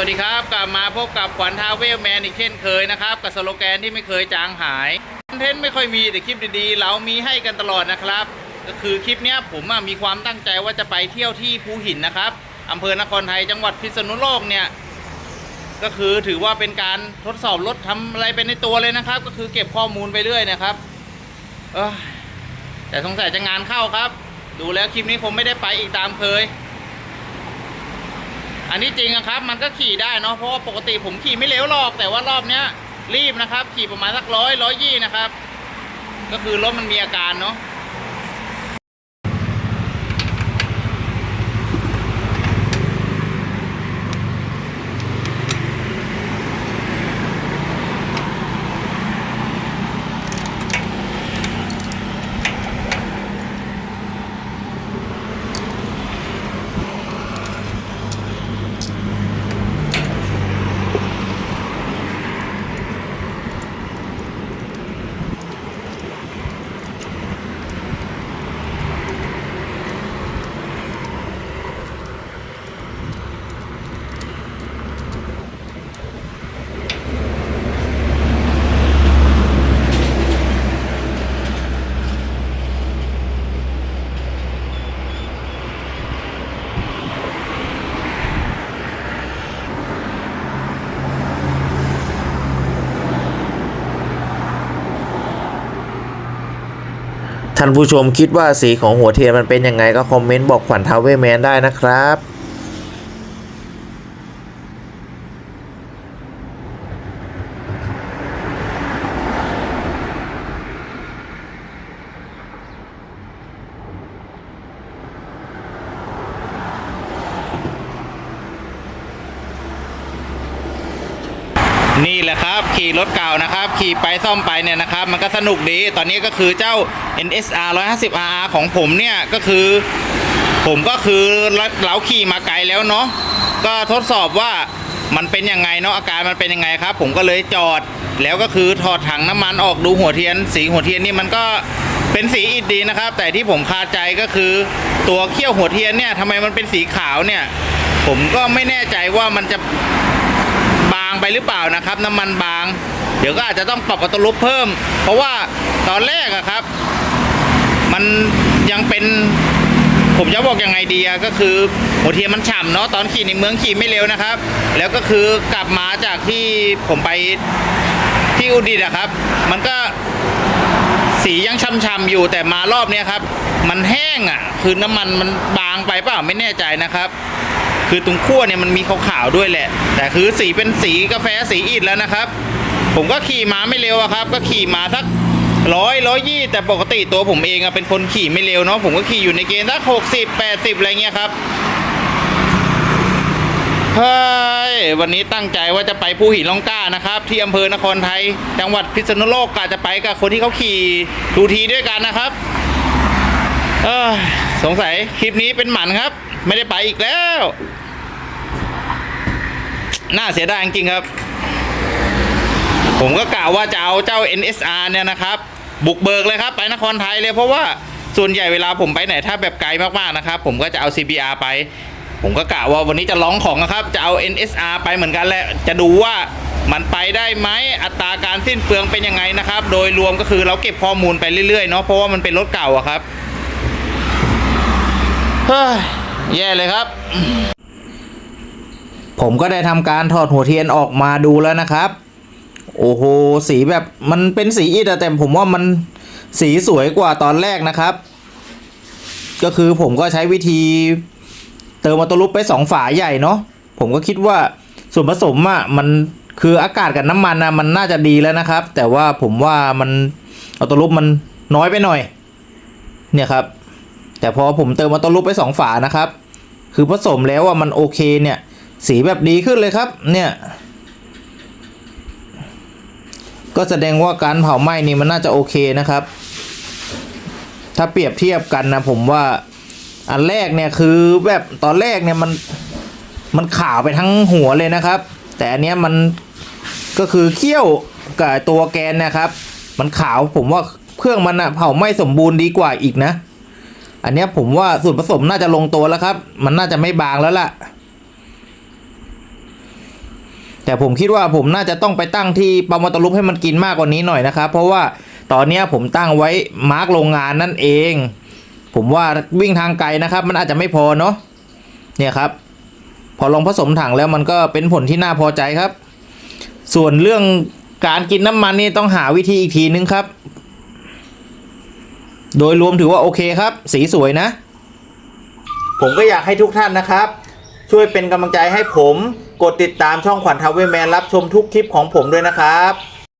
วัสดีครับ กลับมาพบกับขวัญทาเวลแมนอีกเช่นเคยนะครับ กับสโลแกนที่ไม่เคยจางหายคอนเทนต์ไม่ค่อยมีแต่คลิปดีๆ เรามีให้กันตลอดนะครับ ก็คือคลิปนี้ผมมีความตั้งใจว่าจะไปเที่ยวที่ภูหินนะครับอำเภอนครไทยจังหวัดพิษณุโลกเนี่ย ก็คือถือว่าเป็นการทดสอบรถทำอะไรไปในตัวเลยนะครับ ก็คือเก็บข้อมูลไปเรื่อยนะครับ เออแต่สงสัยจะงานเข้าครับ ดูแล้วคลิปนี้คงไม่ได้ไปอีกตามเคย อันนี้จริงอะครับมันก็ขี่ได้เนาะเพราะว่าปกติผมขี่ไม่เร็วหรอกแต่ว่ารอบเนี้ยรีบนะครับ ขี่ประมาณสักร้อยร้อยยี่นะครับ ก็คือรถมันมีอาการเนาะ ท่านผู้ชมคิดว่าสีของหัวเทียนมันเป็นยังไงก็คอมเมนต์บอกขวัญทาวเวอร์แมนได้นะครับ นี่แหละครับ ขี่รถเก่านะครับ ขี่ไปซ่อมไปเนี่ยนะครับ มันก็สนุกดี ตอนนี้ก็คือเจ้า NSR 150RR ของผมเนี่ย ก็คือ ผมก็คือเราขี่มาไกลแล้วเนาะก็ทดสอบว่ามันเป็นยังไงเนาะอาการมันเป็นยังไงครับ ผมก็เลยจอดแล้วก็คือถอดถังน้ำมันออกดูหัวเทียน สีหัวเทียนนี่มันก็เป็นสีอิฐดีนะครับ แต่ที่ผมคาใจก็คือตัวเขี้ยวหัวเทียนเนี่ยทำไมมันเป็นสีขาวเนี่ย ผมก็ไม่แน่ใจว่ามันจะ หรือเปล่านะครับ น้ำมันบาง เดี๋ยวก็อาจจะต้องปรับอัตลุปเพิ่ม เพราะว่าตอนแรกอะครับ มันยังเป็นผมจะบอกยังไงดีอะก็คือหัวเทียนมันฉ่ำเนาะตอนขี่ในเมืองขี่ไม่เร็วนะครับ แล้วก็คือกลับมาจากที่ผมไปที่อุดิตอะครับ มันก็สียังช่ำๆอยู่แต่มารอบเนี้ยครับ มันแห้งอะคือน้ำมันมันบางไปเปล่าไม่แน่ใจนะครับ คือตรงขั้วเนี่ยมันมีขาวๆด้วยแหละ แต่คือสีเป็นสีกาแฟสีอิฐแล้วนะครับ ผมก็ขี่มาไม่เร็วอะครับ ก็ขี่มาสักร้อยร้อยยี่แต่ปกติตัวผมเองอะเป็นคนขี่ไม่เร็วเนาะผมก็ขี่อยู่ในเกณฑ์สักหกสิบแปดสิบอะไรเงี้ยครับเฮ้ยวันนี้ตั้งใจว่าจะไปภูหินล่องกล้านะครับ ที่อำเภอนครไทย จังหวัดพิษณุโลกกะจะไปกับคนที่เขาขี่ดูทีด้วยกันนะครับ เออสงสัยคลิปนี้เป็นหมันครับ ไม่ได้ไปอีกแล้ว น่าเสียดายจริงครับ ผมก็กล่าวว่าจะเอาเจ้า NSR เนี่ยนะครับ บุกเบิกเลยครับ ไปนครไทยเลยเพราะว่าส่วนใหญ่เวลาผมไปไหนถ้าแบบไกลมากๆนะครับ ผมก็จะเอา CBR ไป ผมก็กล่าวว่าวันนี้จะร้องของนะครับ จะเอา NSR ไปเหมือนกันแหละจะดูว่ามันไปได้ไหมอัตราการสิ้นเปลืองเป็นยังไงนะครับ โดยรวมก็คือเราเก็บข้อมูลไปเรื่อยๆเนาะเพราะว่ามันเป็นรถเก่าอะครับเฮ้ย แย่เลยครับ ผมก็ได้ทำการถอดหัวเทียนออกมาดูแล้วนะครับ โอ้โห สีแบบมันเป็นสีอิฐแต่ผมว่ามันสีสวยกว่าตอนแรกนะครับ ก็คือผมก็ใช้วิธีเติมอัตลุปไปสองฝาใหญ่เนาะผมก็คิดว่าส่วนผสมอะมันคืออากาศกับน้ำมันอะมันน่าจะดีแล้วนะครับ แต่ว่าผมว่ามันอัตลุปมันน้อยไปหน่อย เนี่ยครับ แต่พอผมเติมอัตลุปไปสองฝานะครับ คือผสมแล้วอะมันโอเคเนี่ย สีแบบดีขึ้นเลยครับเนี่ยก็แสดงว่าการเผาไหม้นี่มันน่าจะโอเคนะครับ ถ้าเปรียบเทียบกันนะผมว่าอันแรกเนี่ยคือแบบตอนแรกเนี่ยมันมันขาวไปทั้งหัวเลยนะครับ แต่อันเนี้ยมันก็คือเขี้ยวกับตัวแกนนะครับ มันขาวผมว่าเครื่องมันอะเผาไหม้สมบูรณ์ดีกว่าอีกนะ อันเนี้ยผมว่าส่วนผสมน่าจะลงตัวแล้วครับ มันน่าจะไม่บางแล้วล่ะ แต่ผมคิดว่าผมน่าจะต้องไปตั้งที่ปามาตลุปให้มันกินมากกว่านี้หน่อยนะครับ เพราะว่าตอนเนี้ยผมตั้งไว้มาร์กโรงงานนั่นเอง ผมว่าวิ่งทางไกลนะครับ มันอาจจะไม่พอเนาะเนี่ยครับ พอลองผสมถังแล้วมันก็เป็นผลที่น่าพอใจครับ ส่วนเรื่องการกินน้ำมันนี่ต้องหาวิธีอีกทีนึงครับ โดยรวมถือว่าโอเคครับ สีสวยนะ ผมก็อยากให้ทุกท่านนะครับ ช่วยเป็นกำลังใจให้ผม กดติดตามช่องขวัญทาวเวแมนรับชมทุกคลิปของผมด้วยนะครับ